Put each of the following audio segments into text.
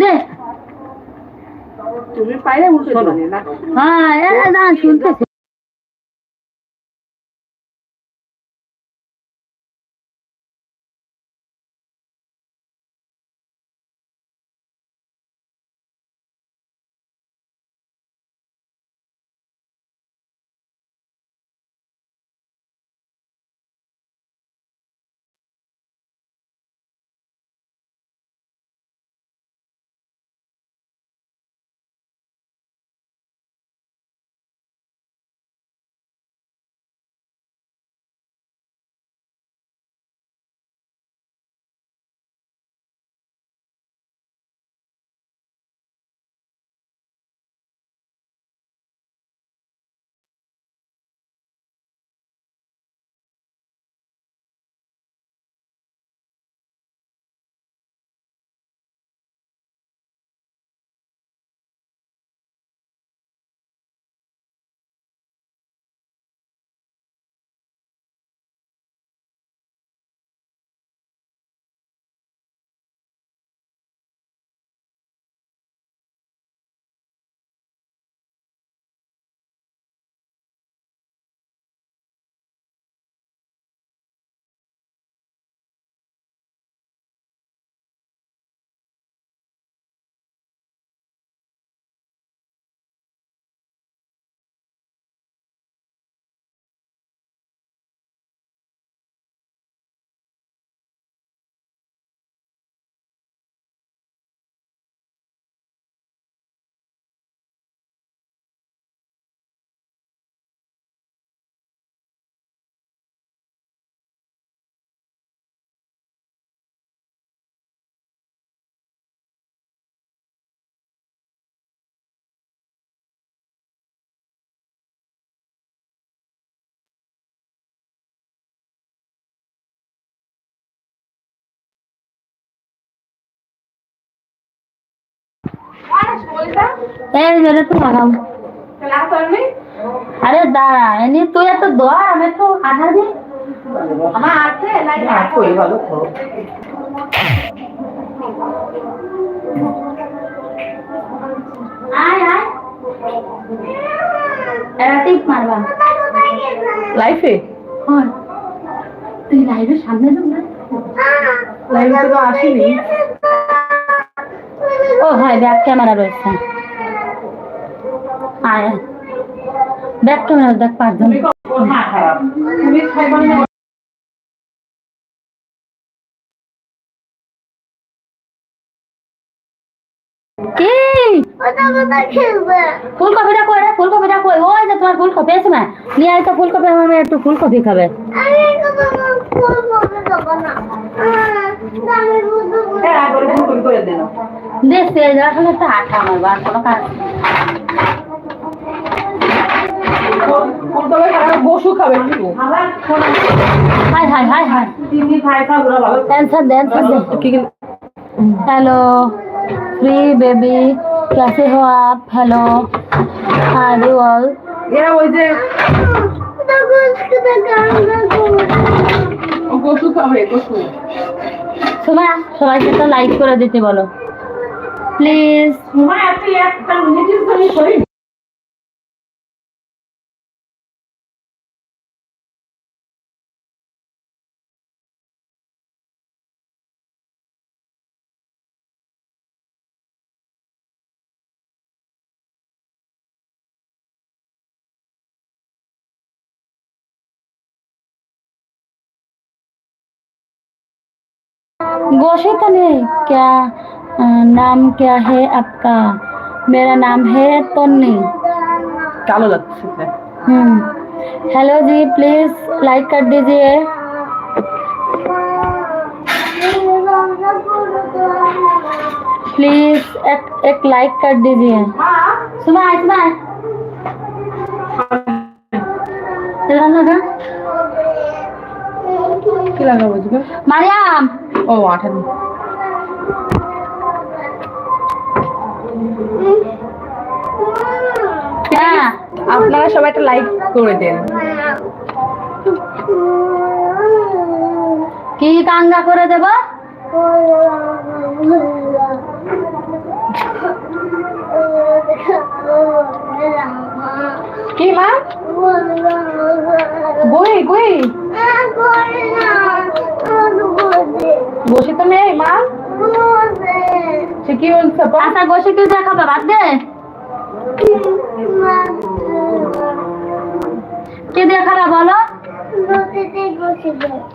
দে। তুমি পাইলে উল্টো না? হ্যাঁ না শুনতেছি। এই যেটা তো লাগাম আরে দাঁড়া এনে তুই এত দর আমি তো আধা দিন আমার আছে তো আয় আয়। এটা টিপ মারবা। লাইফে? তুই লাইভের সামনে যাও না। লাইফে তো আসেনি। ও হয় ব্যাক ক্যামেরা রয়েছে। আয়। ব্যাক ক্যামেরা দেখ পাঁচজন। কি? ফুলকপিটা কই রে? ফুলকপিটা কই? ওই যে তোমার ফুলকপি আছে না নিয়ে আয় তো ফুলকপি আমার মেয়ে একটু ফুলকপি খাবে। হ্যালো ফ্রি বেবি ক্যাসে হো আপ হ্যালো আর সবাইকে তো লাইক করে দিতে বলো। প্লিজ। তোমার একটা একটা মিনিটের नाम क्या है आपका? मेरा नाम है तन्नी कालो लगता है। हम्म। हेलो जी प्लीज़ लाइक कर दीजिए। प्लीज़ एक एक लाइक कर दीजिए। सुबह सुबह हाँ? मारियाम। ओ आठ হ্যাঁ আপনারা সবাই একটা লাইক করে দেন। কি কাঙ্গা করে দেব? কি মা? বই কই বসে তো নেই মা। সে কি বলছে আপা? আচ্ছা বাদ দে। কে দিয়ে খারাপ বলো?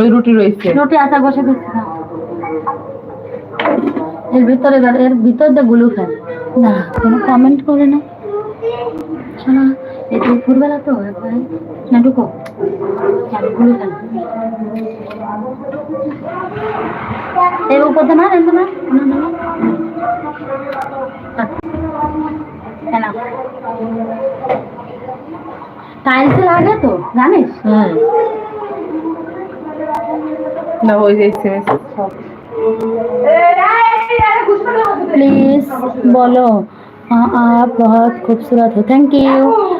ওই রুটি রয়েছে। রুটি আশা দিচ্ছি এর ভিতরে এর ভিতর দিয়ে গুলু খায়। না কোনো কমেন্ট করে না। শোনা এই তো দুপুরবেলা তো একবার না ঢুকো হ্যাঁ, গুলু খায় এই উপর দিয়ে মার এমনি মার না না না কেন টাইলস লাগে তো জানিস হুম না ওই যে এসএমএস সব प्लीज बोलो हाँ आप बहुत खूबसूरत हो thank you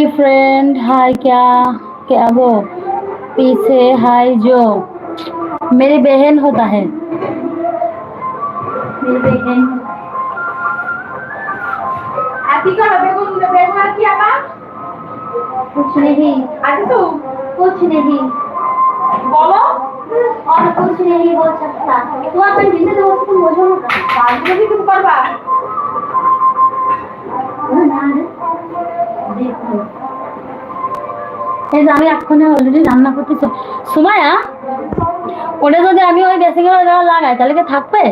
okay friend hi क्या क्या वो पीछे हाय जो मेरी बहन होता है मेरी बहन कुछ नहीं कुछ नहीं बोलो और कुछ नहीं बोल सकता तू अपन जिंदगी दोस्तों को बोझो मत बाद में भी तुम करवा যে আমি এক্ষণে অলরেডি রান্না করতেছি। সুমায়া, ওটা যদি আমি ওই বেসিং লাগাই, তাহলে কি থাকবে?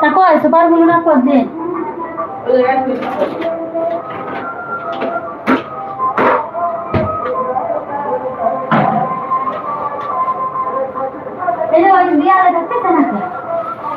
তারপর সুপারগুলো না কর জায়গায় এই যে নাকি?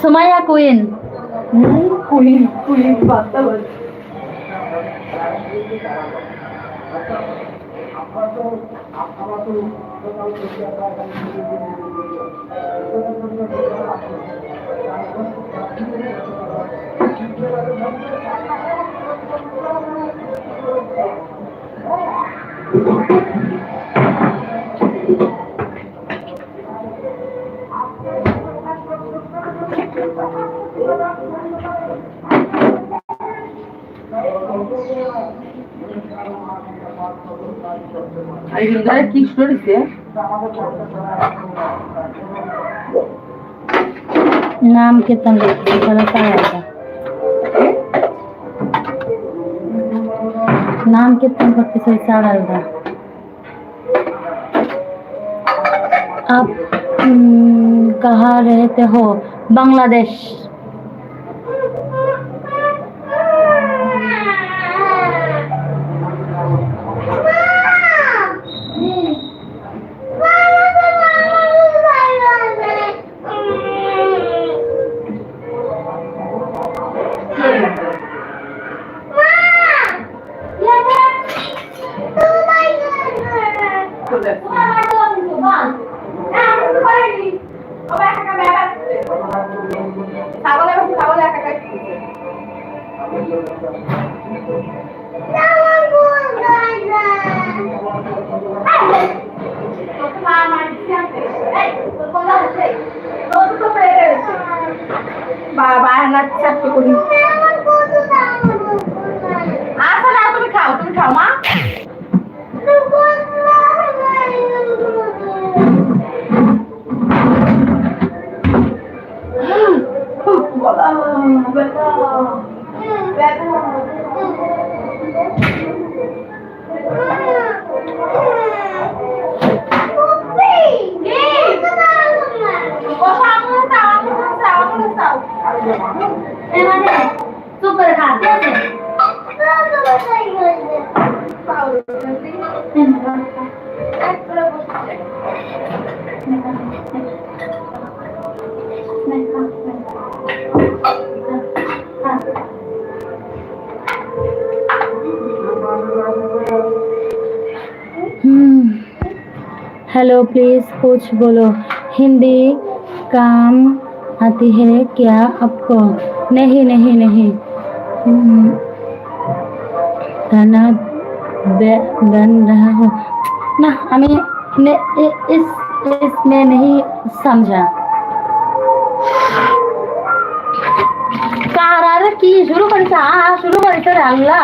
সুমাইয়া কুইন কুইন কুইন বার্তা বলছি नाम कितना आएगा। नाम कितना करते से डालगा आप हम्म, कहाँ रहते हो? बांग्लादेश। না চারটে করি हेलो प्लीज कुछ बोलो हिंदी काम आती है क्या आपको नहीं नहीं नहीं हम्म, खाना बे- बन रहा हूँ ना हमें ने, इ- इस इसमें नहीं समझा কারারে কি শুরু করেছে আ আ শুরু করেছে রে আল্লাহ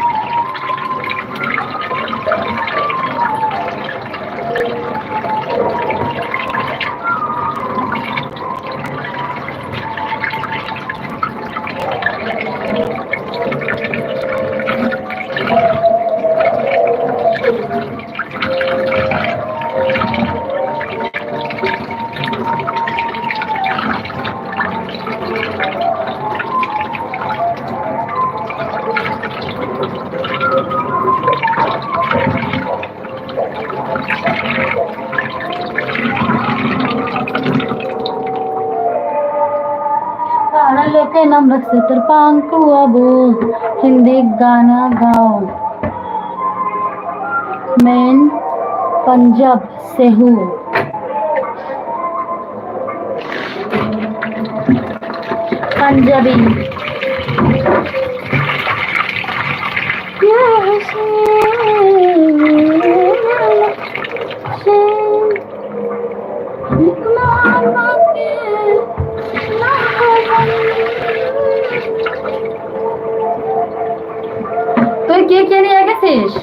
मस्त तरपांकू बोल हिंदी गाना गाओ। मैं पंजाब से हूँ। पंजाबी। গেছিস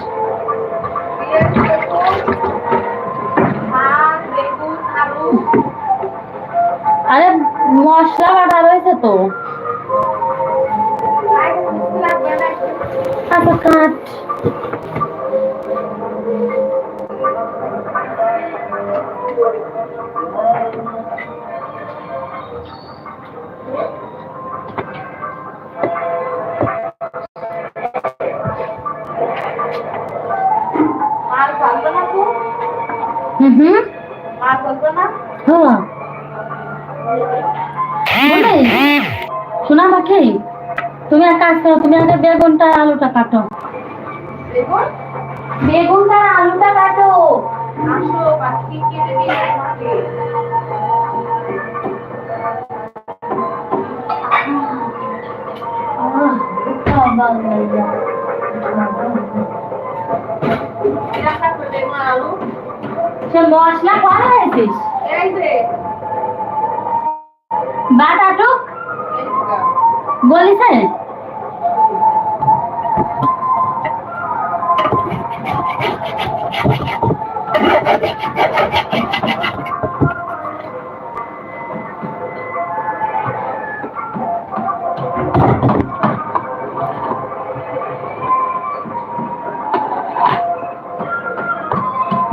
আরে মশলা বাটা রয়েছে তো। আচ্ছা কাট। আলুটা কাটো। বেগুনটা আর আলুটা কাটো। আহ, খাওয়া হয়ে যায়। সে মশলা করা হয়েছিস বাট আটক বলিস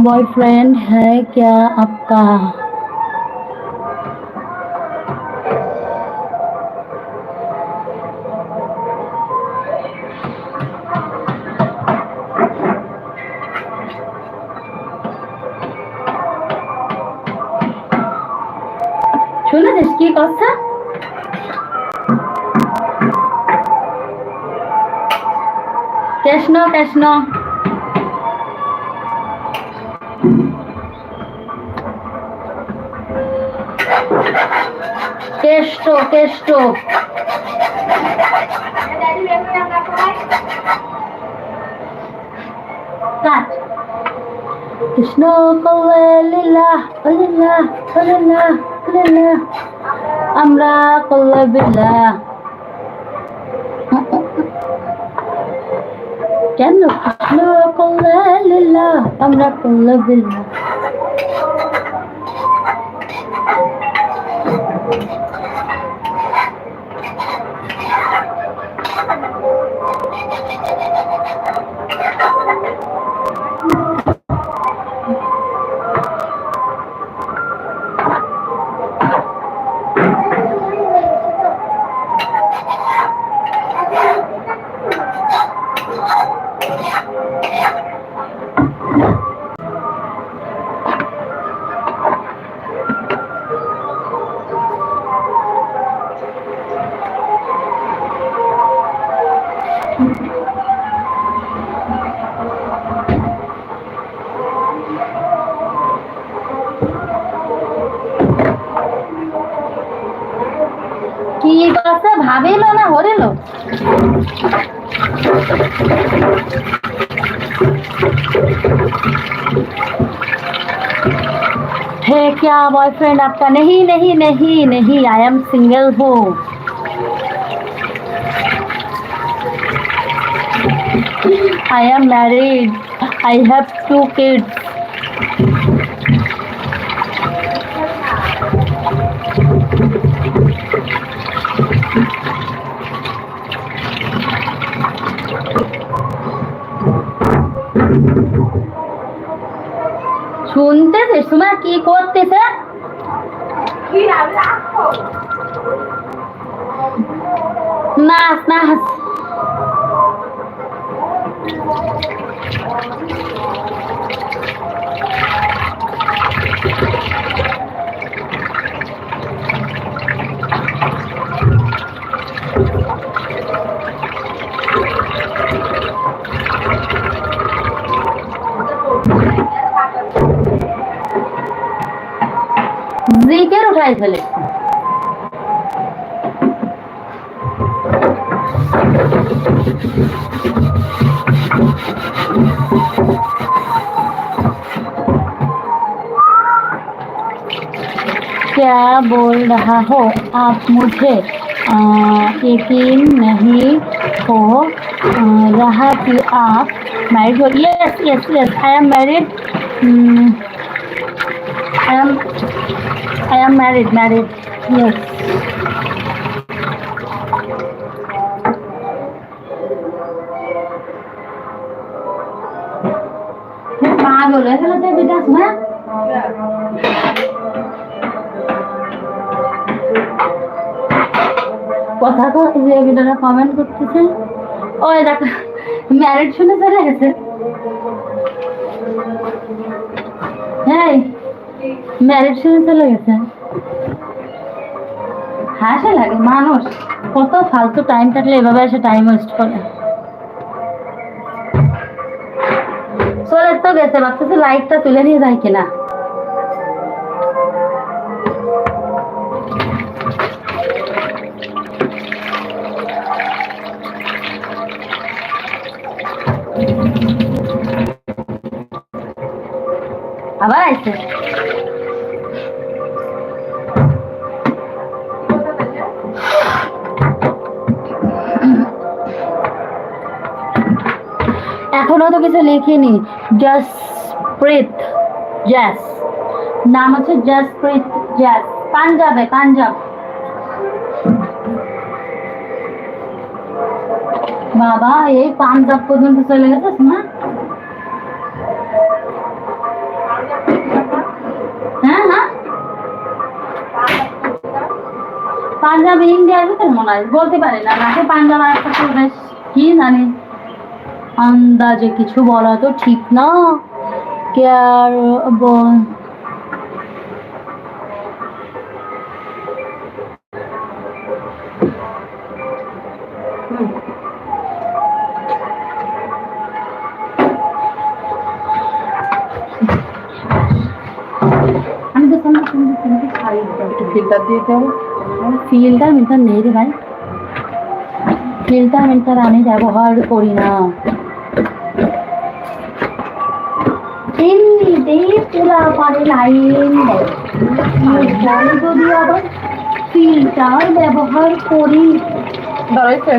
बॉयफ्रेंड है क्या आपका? শুনেছিস কি কথা? কৃষ্ণ কৃষ্ণ। কেষ্ট কেষ্ট। কৃষ্ণ কলে লীলা লীলা লীলা। আমরা কল্লে বিল্লা। কেন কল্লে লীলা আমরা কল্লা বিল্লা। কথা ভাবিল না হরিল है क्या बॉयफ्रेंड आपका नहीं नहीं नहीं नहीं आई एम सिंगल हूँ I am married I have two kids শুনতেছে শোনা কি করতেছে? নাচ নাচ। জিকের উঠাই ফেলে क्या बोल रहा हो आप मुझे आ, यकीन नहीं हो आ, रहा कि आप मैरिड हो yes yes yes I am married I am I am married, married. Yes. পাগল হয়ে বিকাশ মা কথা তো যে ভিডিওটা কমেন্ট করতেছে ওই দেখো ম্যারিড শুনে চলে গেছে হ্যাঁ হাসে লাগে, মানুষ কত ফালতু টাইম এভাবে এসে টাইম ওয়েস্ট করে। চলে তো গেছে লাইটটা তুলে নিয়ে যায় কিনা। আবার আইছে। এখনও তো কিছু লিখিনি। জসপ্রীত জ্যাস নাম হচ্ছে জসপ্রীত জ্যাস পাঞ্জাবে, পাঞ্জাব। বাবা, এই পাঞ্জাব পর্যন্ত চলে গেছিস না? হ্যাঁ হ্যাঁ পাঞ্জাব, ইন্ডিয়ার ভিতরে মনে হয়। বলতে পারি না। নাকি পাঞ্জাব আর একটা প্রদেশ? কি জানি। আন্দাজে কিছু বলা তো ঠিক না। কেয়ার আর আমি তো তোমার ফিল্টার দিয়ে ফিল্টার মিল্টার নেই রে ভাই। ফিল্টার মিল্টার আমি ব্যবহার করি না। এমনিতেই তোলা পারে লাইন দেয় এরপরে যদি আবার ফিল্টার ব্যবহার করি। দাঁড়াইছে।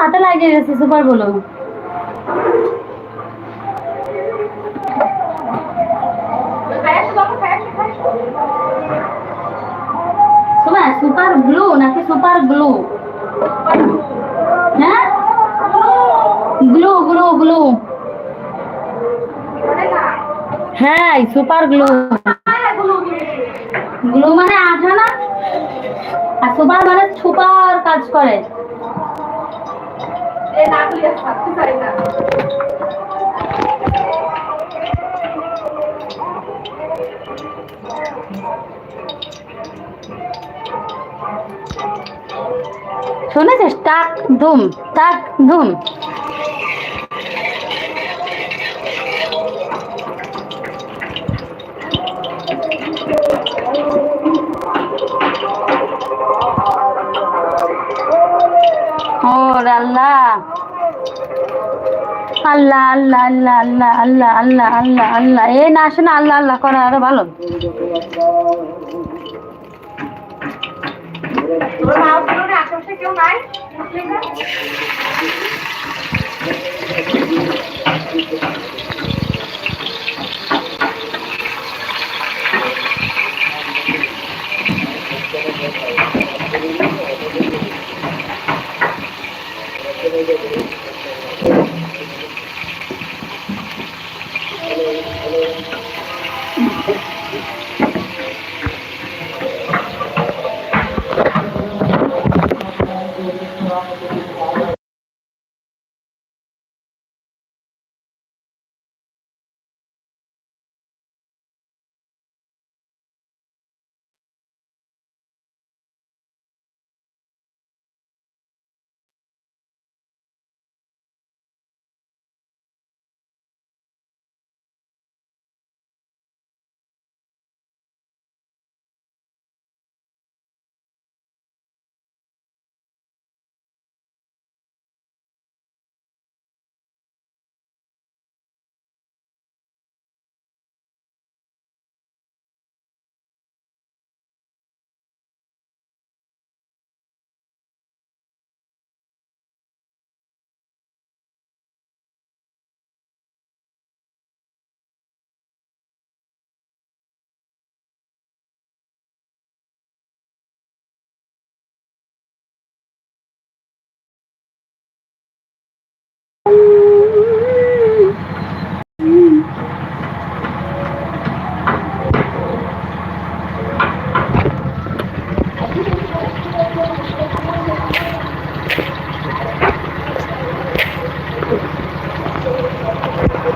হাতে লাগিয়ে গেছে সুপার বলো। সুপার গ্লু নাকি সুপার গ্লু হ্যাঁ? গ্লু গ্লু গ্লু হ্যাঁ সুপার গ্লু গ্লু মানে আঠা না? আর সুপার মানে সুপার কাজ করে। শুনেছিস? টাক ধুম টাক ধুম। ও আল্লাহ। আল্লাহ আল্লাহ আল্লাহ আল্লাহ আল্লাহ আল্লাহ আল্লাহ আল্লাহ এ না আসে না আল্লাহ আল্লাহ করা আরও ভালো